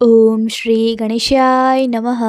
ઓમ શ્રી ગણેશાય નમઃ.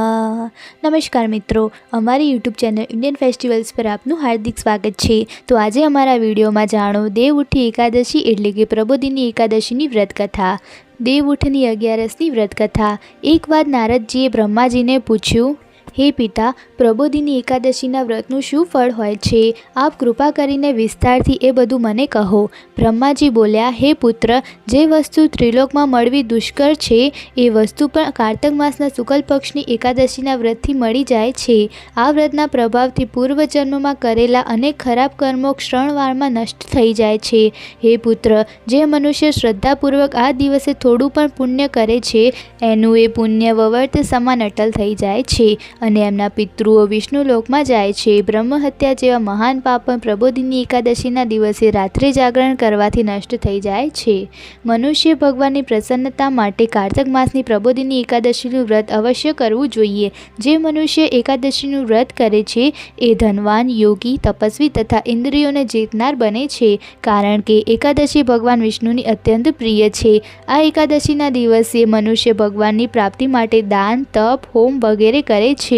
નમસ્કાર મિત્રો, અમારી યુટ્યુબ ચેનલ ઇન્ડિયન ફેસ્ટિવલ્સ પર આપનું હાર્દિક સ્વાગત છે. તો આજે અમારા વિડીયોમાં જાણો, દેવ ઉઠી એકાદશી એટલે કે પ્રબોધિની એકાદશીની વ્રતકથા. દેવ ઉઠની અગિયારસની વ્રતકથા. એક વાર નારદજીએ બ્રહ્માજીને પૂછ્યું હે પિતા, પ્રબોધિની એકાદશીના વ્રતનું શું ફળ હોય છે? આપ કૃપા કરીને વિસ્તારથી એ બધું મને કહો. બ્રહ્માજી બોલ્યા, હે પુત્ર, જે વસ્તુ ત્રિલોકમાં મળવી દુષ્કર છે, એ વસ્તુ પણ કારતક માસના શુકલ પક્ષની એકાદશીના વ્રતથી મળી જાય છે. આ વ્રતના પ્રભાવથી પૂર્વજન્મમાં કરેલા અનેક ખરાબ કર્મો ક્ષણવારમાં નષ્ટ થઈ જાય છે. હે પુત્ર, જે મનુષ્ય શ્રદ્ધાપૂર્વક આ દિવસે થોડું પણ પુણ્ય કરે છે, એનું એ પુણ્ય વવર્ત સમાન અટલ થઈ જાય છે. અને એમના પિતૃઓ વિષ્ણુ લોકમાં જાય છે. બ્રહ્મહત્યા જેવા મહાન પાપ પણ પ્રબોધિની એકાદશીના દિવસે રાત્રે જાગરણ કરવાથી નષ્ટ થઈ જાય છે. મનુષ્ય ભગવાનની પ્રસન્નતા માટે કાર્તક માસની પ્રબોધિની એકાદશીનું વ્રત અવશ્ય કરવું જોઈએ. જે મનુષ્ય એકાદશીનું વ્રત કરે છે, એ ધનવાન, યોગી, તપસ્વી તથા ઇન્દ્રિયોને જીતનાર બને છે, કારણ કે એકાદશી ભગવાન વિષ્ણુની અત્યંત પ્રિય છે. આ એકાદશીના દિવસે મનુષ્ય ભગવાનની પ્રાપ્તિ માટે દાન, તપ, હોમ વગેરે કરે છે.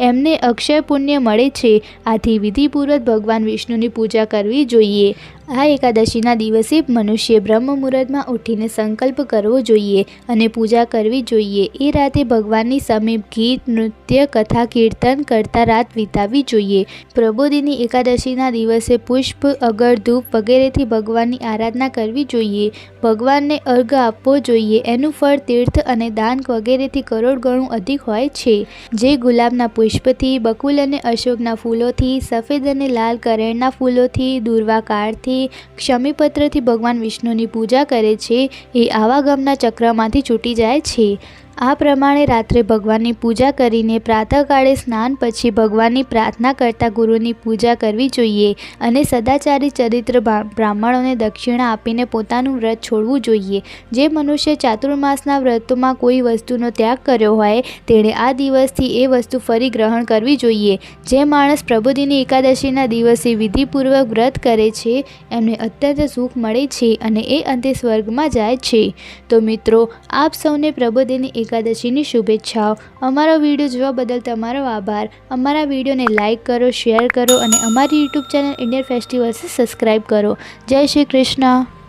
એમને અક્ષય પુણ્ય મળે છે. આથી વિધિપૂર્વક ભગવાન વિષ્ણુની પૂજા કરવી જોઈએ. આ એકાદશીના દિવસે મનુષ્ય બ્રહ્મ મુહૂર્તમાં ઉઠીને સંકલ્પ કરવો જોઈએ અને પૂજા કરવી જોઈએ. એ રાતે ભગવાનની સમીપ ગીત, નૃત્ય, કથા, કીર્તન કરતા રાત વિતાવવી જોઈએ. પ્રબોધિની એકાદશીના દિવસે પુષ્પ, અગર, ધૂપ વગેરેથી ભગવાનની આરાધના કરવી જોઈએ. ભગવાનને અર્ઘ આપવો જોઈએ. એનું ફળ તીર્થ અને દાન વગેરેથી કરોડ ગણું અધિક હોય છે. જે ગુલાબના પુષ્પથી, બકુલ અને અશોકના ફૂલોથી, સફેદ અને લાલ કરેણના ફૂલોથી દુર્વા કાળથી ક્ષમીપત્રથી ભગવાન વિષ્ણુની પૂજા કરે છે એ આવા ગમના ચક્રમાંથી છૂટી જાય છે. આ પ્રમાણે રાત્રે ભગવાનની પૂજા કરીને પ્રાતઃકાળે સ્નાન પછી ભગવાનની પ્રાર્થના કરતા ગુરુની પૂજા કરવી જોઈએ અને સદાચારી ચરિત્ર બ્રાહ્મણોને દક્ષિણા આપીને પોતાનું વ્રત છોડવું જોઈએ. જે મનુષ્ય ચાતુર્માસના વ્રતોમાં કોઈ વસ્તુનો ત્યાગ કર્યો હોય, તેણે આ દિવસથી એ વસ્તુ ફરી ગ્રહણ કરવી જોઈએ. જે માણસ પ્રભુદિની એકાદશીના દિવસે વિધિપૂર્વક વ્રત કરે છે, એમને અત્યંત સુખ મળે છે અને એ અંતે સ્વર્ગમાં જાય છે. તો મિત્રો, આપ સૌને પ્રબોધિની એકાદશીની શુભેચ્છાઓ. અમારો વીડિયો જોવા બદલ તમારો આભાર. અમારા વિડીયોને લાઇક કરો, શેર કરો અને અમારી YouTube channel Indian festivals subscribe કરો. જય શ્રી કૃષ્ણ.